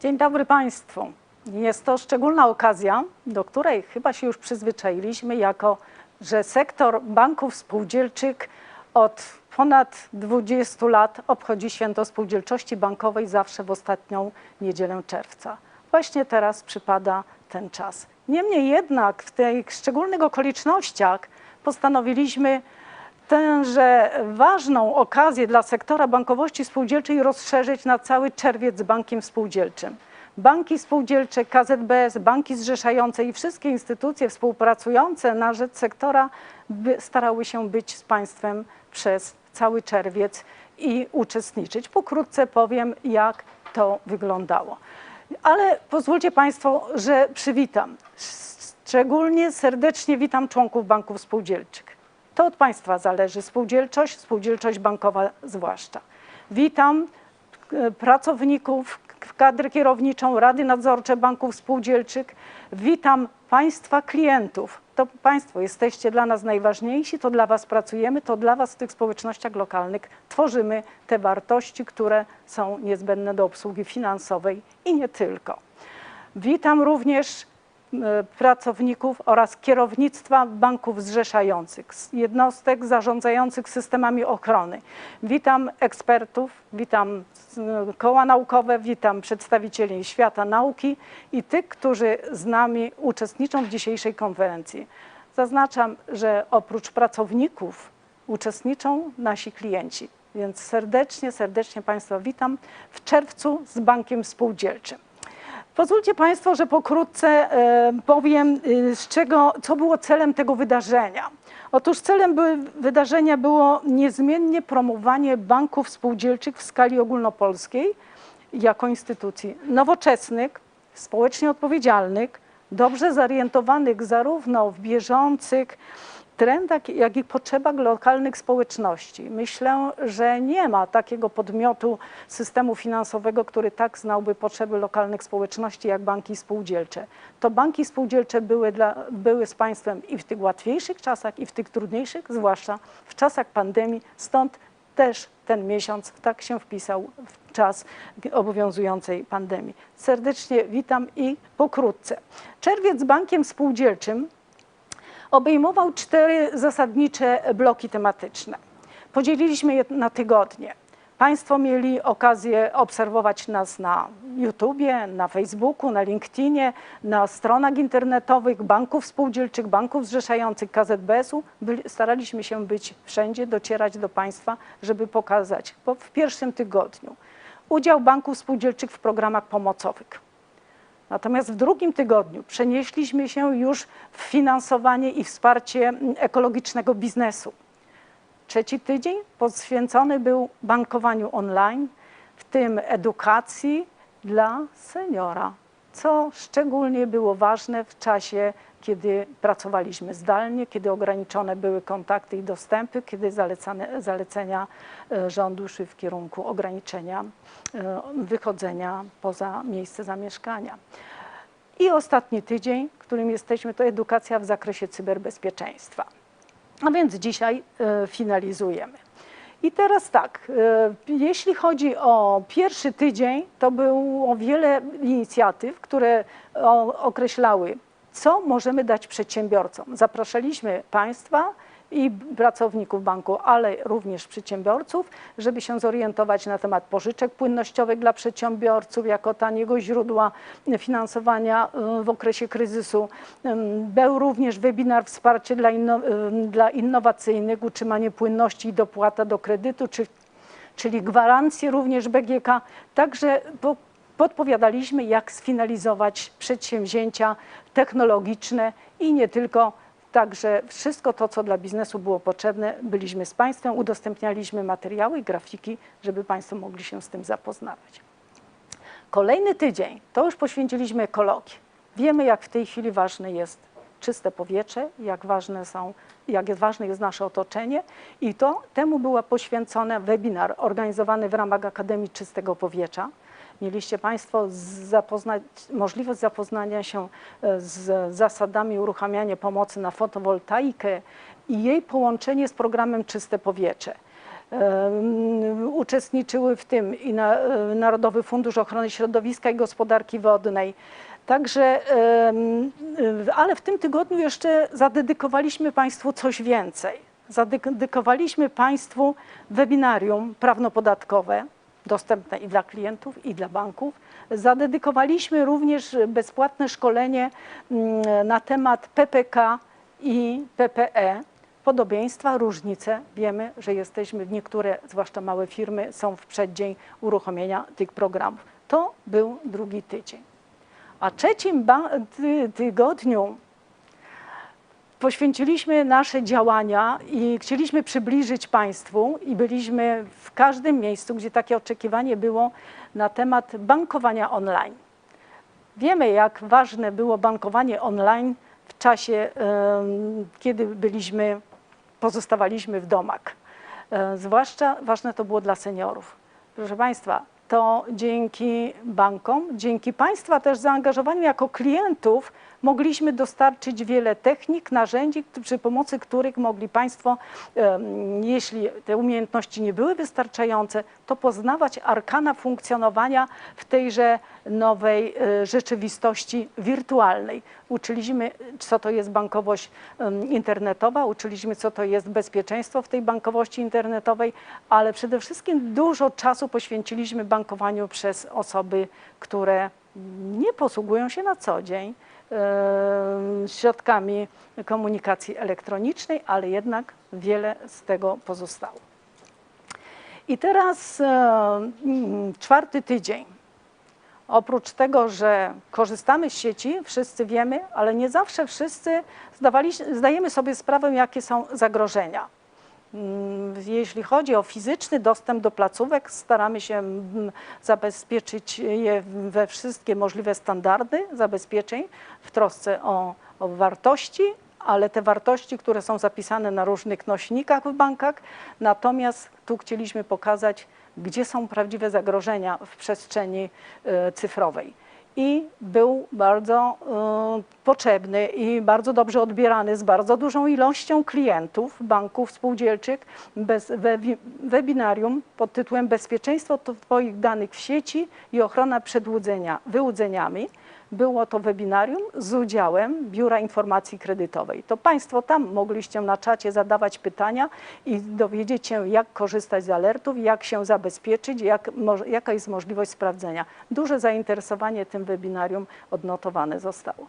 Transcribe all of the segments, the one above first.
Dzień dobry Państwu. Jest to szczególna okazja, do której chyba się już przyzwyczailiśmy, jako że sektor banków spółdzielczych od ponad 20 lat obchodzi święto spółdzielczości bankowej zawsze w ostatnią niedzielę czerwca. Właśnie teraz przypada ten czas. Niemniej jednak w tych szczególnych okolicznościach postanowiliśmy tęże ważną okazję dla sektora bankowości spółdzielczej rozszerzyć na cały czerwiec bankiem spółdzielczym. Banki spółdzielcze, KZBS, banki zrzeszające i wszystkie instytucje współpracujące na rzecz sektora starały się być z Państwem przez cały czerwiec i uczestniczyć. Pokrótce powiem, jak to wyglądało. Ale pozwólcie Państwo, że przywitam. Szczególnie serdecznie witam członków banków spółdzielczych. To od Państwa zależy spółdzielczość, spółdzielczość bankowa zwłaszcza. Witam e, pracowników, kadrę kierowniczą, rady nadzorcze banków spółdzielczych. Witam Państwa klientów. To Państwo jesteście dla nas najważniejsi, to dla Was pracujemy, to dla Was w tych społecznościach lokalnych tworzymy te wartości, które są niezbędne do obsługi finansowej i nie tylko. Witam również pracowników oraz kierownictwa banków zrzeszających, jednostek zarządzających systemami ochrony. Witam ekspertów, witam s- koła naukowe, witam przedstawicieli świata nauki i tych, którzy z nami uczestniczą w dzisiejszej konferencji. Zaznaczam, że oprócz pracowników uczestniczą nasi klienci, więc serdecznie, serdecznie Państwa witam w czerwcu z Bankiem Spółdzielczym. Pozwólcie Państwo, że pokrótce e, powiem, y, z czego, co było celem tego wydarzenia. Otóż celem były, wydarzenia było niezmiennie promowanie banków spółdzielczych w skali ogólnopolskiej jako instytucji nowoczesnych, społecznie odpowiedzialnych, dobrze zorientowanych zarówno w bieżących trendach, jak i potrzebach lokalnych społeczności. Myślę, że nie ma takiego podmiotu systemu finansowego, który tak znałby potrzeby lokalnych społeczności jak banki spółdzielcze. To banki spółdzielcze były, dla, były z państwem i w tych łatwiejszych czasach, i w tych trudniejszych, zwłaszcza w czasach pandemii. Stąd też ten miesiąc tak się wpisał w czas obowiązującej pandemii. Serdecznie witam i pokrótce. Czerwiec bankiem spółdzielczym obejmował cztery zasadnicze bloki tematyczne. Podzieliliśmy je na tygodnie. Państwo mieli okazję obserwować nas na YouTubie, na Facebooku, na LinkedInie, na stronach internetowych banków spółdzielczych, banków zrzeszających KZBS-u. Staraliśmy się być wszędzie, docierać do Państwa, żeby pokazać w pierwszym tygodniu udział banków spółdzielczych w programach pomocowych. Natomiast w drugim tygodniu przenieśliśmy się już w finansowanie i wsparcie ekologicznego biznesu. Trzeci tydzień poświęcony był bankowaniu online, w tym edukacji dla seniora, co szczególnie było ważne w czasie, kiedy pracowaliśmy zdalnie, kiedy ograniczone były kontakty i dostępy, kiedy zalecane, zalecenia e, rządu szły w kierunku ograniczenia e, wychodzenia poza miejsce zamieszkania. I ostatni tydzień, którym jesteśmy, to edukacja w zakresie cyberbezpieczeństwa. A więc dzisiaj e, finalizujemy. I teraz tak, jeśli chodzi o pierwszy tydzień, to było wiele inicjatyw, które określały, co możemy dać przedsiębiorcom. Zapraszaliśmy Państwa i pracowników banku, ale również przedsiębiorców, żeby się zorientować na temat pożyczek płynnościowych dla przedsiębiorców jako taniego źródła finansowania y, w okresie kryzysu. Był również webinar wsparcie dla, inno, dla innowacyjnych, utrzymanie płynności i dopłata do kredytu, czy, czyli gwarancje również BGK. Także podpowiadaliśmy, jak sfinalizować przedsięwzięcia technologiczne i nie tylko Także wszystko to, co dla biznesu było potrzebne, byliśmy z Państwem, udostępnialiśmy materiały i grafiki, żeby Państwo mogli się z tym zapoznawać. Kolejny tydzień to już poświęciliśmy ekologii. Wiemy, jak w tej chwili ważne jest czyste powietrze, jak ważne są, jak ważne jest nasze otoczenie i to temu był poświęcony webinar organizowany w ramach Akademii Czystego Powietrza. Mieliście Państwo zapoznać, możliwość zapoznania się e, z zasadami uruchamiania pomocy na fotowoltaikę i jej połączenie z programem Czyste Powietrze. Uczestniczyły w tym i na, e, Narodowy Fundusz Ochrony Środowiska i Gospodarki Wodnej. Także, ale w tym tygodniu jeszcze zadedykowaliśmy Państwu coś więcej. Zadedykowaliśmy Państwu webinarium prawno-podatkowe, dostępne i dla klientów, i dla banków. Zadedykowaliśmy również bezpłatne szkolenie mm, na temat PPK i PPE. Podobieństwa, różnice. Wiemy, że jesteśmy, niektóre, zwłaszcza małe firmy, są w przeddzień uruchomienia tych programów. To był drugi tydzień. A trzecim tygodniu poświęciliśmy nasze działania i chcieliśmy przybliżyć Państwu i byliśmy w każdym miejscu, gdzie takie oczekiwanie było na temat bankowania online. Wiemy, jak ważne było bankowanie online w czasie, kiedy byliśmy, pozostawaliśmy w domach. E, Zwłaszcza ważne to było dla seniorów. Proszę Państwa, to dzięki bankom, dzięki Państwa też zaangażowaniu jako klientów mogliśmy dostarczyć wiele technik, narzędzi, przy pomocy których mogli Państwo, jeśli te umiejętności nie były wystarczające, to poznawać arkana funkcjonowania w tejże nowej e, rzeczywistości wirtualnej. Uczyliśmy, co to jest bankowość internetowa, uczyliśmy, co to jest bezpieczeństwo w tej bankowości internetowej, ale przede wszystkim dużo czasu poświęciliśmy bankowaniu przez osoby, które nie posługują się na co dzień środkami komunikacji elektronicznej, ale jednak wiele z tego pozostało. I teraz e, mm, czwarty tydzień. Oprócz tego, że korzystamy z sieci, wszyscy wiemy, ale nie zawsze wszyscy zdawali, zdajemy sobie sprawę, jakie są zagrożenia. Mm, Jeśli chodzi o fizyczny dostęp do placówek, staramy się mm, zabezpieczyć je we wszystkie możliwe standardy zabezpieczeń w trosce o, o wartości, ale te wartości, które są zapisane na różnych nośnikach w bankach, natomiast tu chcieliśmy pokazać, gdzie są prawdziwe zagrożenia w przestrzeni e, cyfrowej. I był bardzo e, potrzebny i bardzo dobrze odbierany z bardzo dużą ilością klientów banków spółdzielczych bez webi, webinarium pod tytułem Bezpieczeństwo Twoich danych w sieci i ochrona przed łudzenia, wyłudzeniami. Było to webinarium z udziałem Biura Informacji Kredytowej. To Państwo tam mogliście na czacie zadawać pytania i dowiedzieć się, jak korzystać z alertów, jak się zabezpieczyć, jak, jaka jest możliwość sprawdzenia. Duże zainteresowanie tym webinarium odnotowane zostało.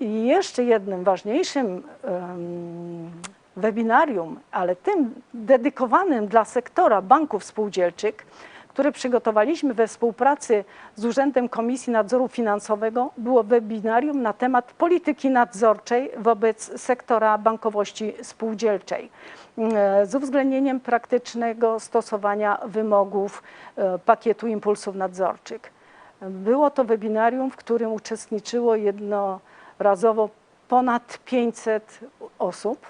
I jeszcze jednym ważniejszym em, webinarium, ale tym dedykowanym dla sektora banków spółdzielczych, które przygotowaliśmy we współpracy z Urzędem Komisji Nadzoru Finansowego, było webinarium na temat polityki nadzorczej wobec sektora bankowości spółdzielczej e, z uwzględnieniem praktycznego stosowania wymogów e, pakietu impulsów nadzorczych. Było to webinarium, w którym uczestniczyło jednorazowo ponad 500 osób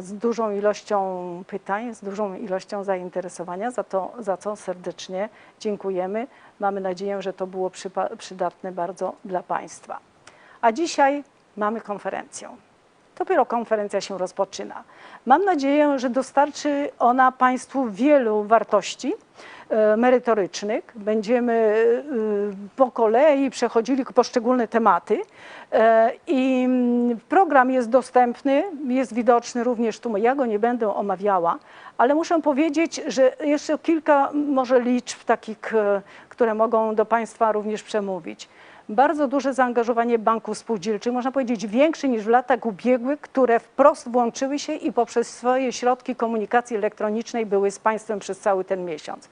z dużą ilością pytań, z dużą ilością zainteresowania, za, to, za co serdecznie dziękujemy. Mamy nadzieję, że to było przydatne bardzo dla Państwa. A dzisiaj mamy konferencję. Dopiero konferencja się rozpoczyna. Mam nadzieję, że dostarczy ona Państwu wielu wartości e, merytorycznych. Będziemy e, po kolei przechodzili poszczególne tematy E, i mm, program jest dostępny, jest widoczny również tu. Ja go nie będę omawiała, ale muszę powiedzieć, że jeszcze kilka może liczb takich, e, które mogą do Państwa również przemówić bardzo duże zaangażowanie banków spółdzielczych, można powiedzieć większe niż w latach ubiegłych, które wprost włączyły się i poprzez swoje środki komunikacji elektronicznej były z państwem przez cały ten miesiąc.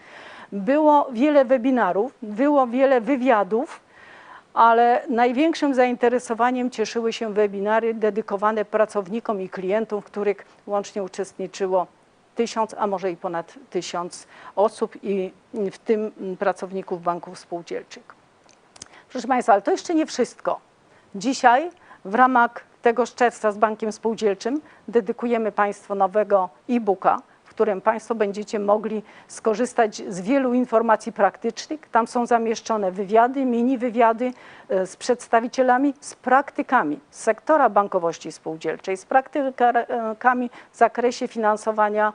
Było wiele webinarów, było wiele wywiadów, ale największym zainteresowaniem cieszyły się webinary dedykowane pracownikom i klientom, w których łącznie uczestniczyło tysiąc, a może i ponad tysiąc osób i w tym pracowników banków spółdzielczych. Proszę Państwa, ale to jeszcze nie wszystko. Dzisiaj w ramach tego szczerstwa z Bankiem Spółdzielczym dedykujemy Państwu nowego e-booka, w którym Państwo będziecie mogli skorzystać z wielu informacji praktycznych. Tam są zamieszczone wywiady, mini wywiady e, z przedstawicielami, z praktykami z sektora bankowości spółdzielczej, z praktykami w zakresie finansowania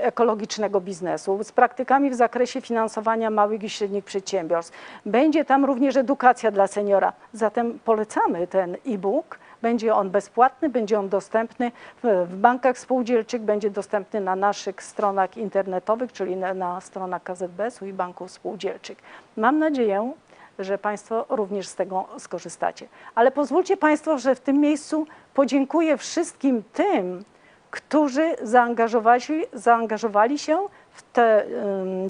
ekologicznego biznesu, z praktykami w zakresie finansowania małych i średnich przedsiębiorstw. Będzie tam również edukacja dla seniora. Zatem polecamy ten e-book. Będzie on bezpłatny, będzie on dostępny w, bankach spółdzielczych, będzie dostępny na naszych stronach internetowych, czyli na, na stronach KZBS-u i banków spółdzielczych. Mam nadzieję, że Państwo również z tego skorzystacie. Ale pozwólcie Państwo, że w tym miejscu podziękuję wszystkim tym, którzy zaangażowali, zaangażowali się w, te,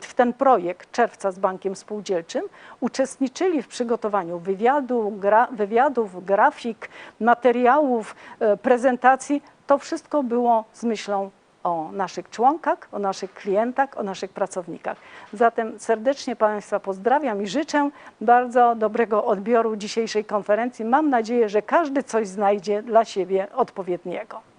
w ten projekt czerwca z Bankiem Spółdzielczym, uczestniczyli w przygotowaniu wywiadu, gra, wywiadów, grafik, materiałów, e, prezentacji. To wszystko było z myślą o naszych członkach, o naszych klientach, o naszych pracownikach. Zatem serdecznie Państwa pozdrawiam i życzę bardzo dobrego odbioru dzisiejszej konferencji. Mam nadzieję, że każdy coś znajdzie dla siebie odpowiedniego.